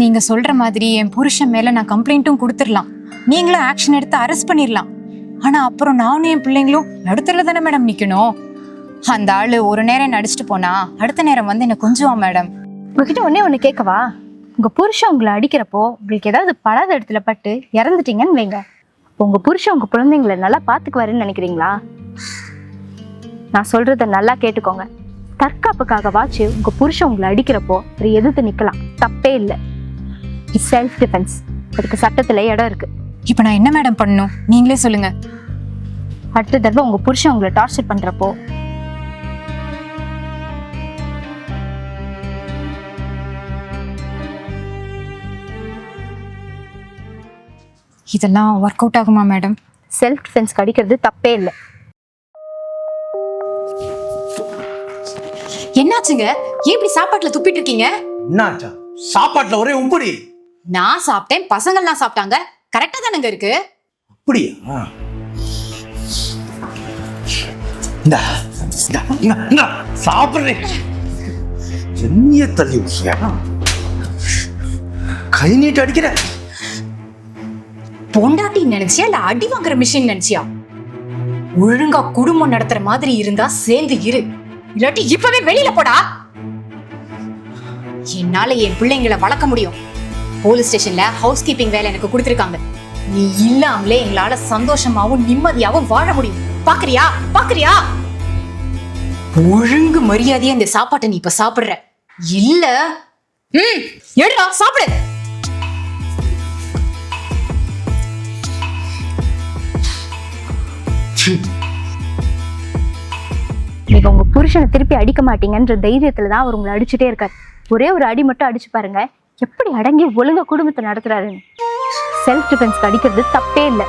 நீங்க சொல்ற மாதிரி என் புருஷன் மேல நான் கம்ப்ளைண்ட்டும் கொடுத்துடலாம். நீங்களும் ஆக்ஷன் எடுத்து அரெஸ்ட் பண்ணிடலாம். ஆனா அப்புறம் நானும் என் பிள்ளைங்களும் நடுத்தரில் தானே மேடம் நிக்கணும்? அந்த ஆளு ஒரு நேரம் நடிச்சிட்டு போனா அடுத்த நேரம் வந்து என்ன கொஞ்சுவா மேடம் உங்ககிட்ட ஒன்னே ஒண்ணு கேட்கவா? உங்க புருஷன் உங்களை அடிக்கிறப்போ உங்களுக்கு ஏதாவது படாத இடத்துல பட்டு இறந்துட்டீங்கன்னு வைங்க. உங்க புருஷன் உங்க குழந்தைங்களை நல்லா பாத்துக்குவாருன்னு நினைக்கிறீங்களா? நான் சொல்றத நல்லா கேட்டுக்கோங்க. தற்காப்புக்காகவாச்சு உங்க புருஷன் உங்களை அடிக்கிறப்போ ஒரு எதிர்த்து நிக்கலாம். தப்பே இல்லை. செல்ஃப் டிஃபென்ஸ் அதுக்கு சட்டத்துல இடம் இருக்கு. இப்ப நான் என்ன மேடம் பண்ணணும்? நீங்களே சொல்லுங்க. அடுத்த தடவை உங்க புருஷன் உங்களை டார்ச்சர் பண்றப்போ. இதெல்லாம் ஒர்க் அவுட் ஆகுமா மேடம் செல்ஃப் டிஃபென்ஸ் அடிக்கிறது தப்பே இல்லை. என்னாச்சுங்க? ஏன் இப்படி சாப்பாட்டுல துப்பிட்டு இருக்கீங்க? என்னாச்சா? சாப்பாட்டுல ஒரே உப்புடி நான் சாப்பிட்டேன் பசங்கள்லாம் சாப்பிட்டாங்க. கரெக்டா தானங்க இருக்கு? அப்படியா? இந்தா, இந்தா, இந்தா, இந்தா, சாப்பிடுறேன். சென்னிய தள்ளி விட்டியா கை நீட்டு அடிக்கிற. பொண்டாட்டி நினைச்சியா இல்ல அடி வாங்குற மிஷின் நினைச்சியா? ஒழுங்கா குடும்பம் நடத்துற மாதிரி இருந்தா சேர்ந்து இரு. இல்லாட்டி இப்பவே வெளியில போடா. என்னால என் பிள்ளைங்களை வளர்க்க முடியும். போலீஸ் ஸ்டேஷன்ல ஹவுஸ் கீப்பிங் வேலை எனக்கு கொடுத்துருக்காங்க. நீ இல்லாமலே எங்களால சந்தோஷமாவும் நிம்மதியாவும் வாழ முடியும். பாக்குறியா? பாக்குறியா? ஒழுங்கு மரியாதையா இந்த சாப்பாட்டை நீ இப்ப சாப்பிடுற. இல்ல. ம் எடுடா சாப்பிடு. நீங்க உங்க புருஷனை திருப்பி அடிக்க மாட்டீங்கன்ற தைரியத்துல தான் அவர் உங்களை அடிச்சுட்டே இருக்காரு. ஒரே ஒரு அடி மட்டும் அடிச்சு பாருங்க. எப்படி அடங்கி ஒழுங்க குடும்பத்தை நடத்துறாருன்னு. செல்ஃப் டிஃபென்ஸ்க்கு அடிக்கிறது தப்பே இல்லை.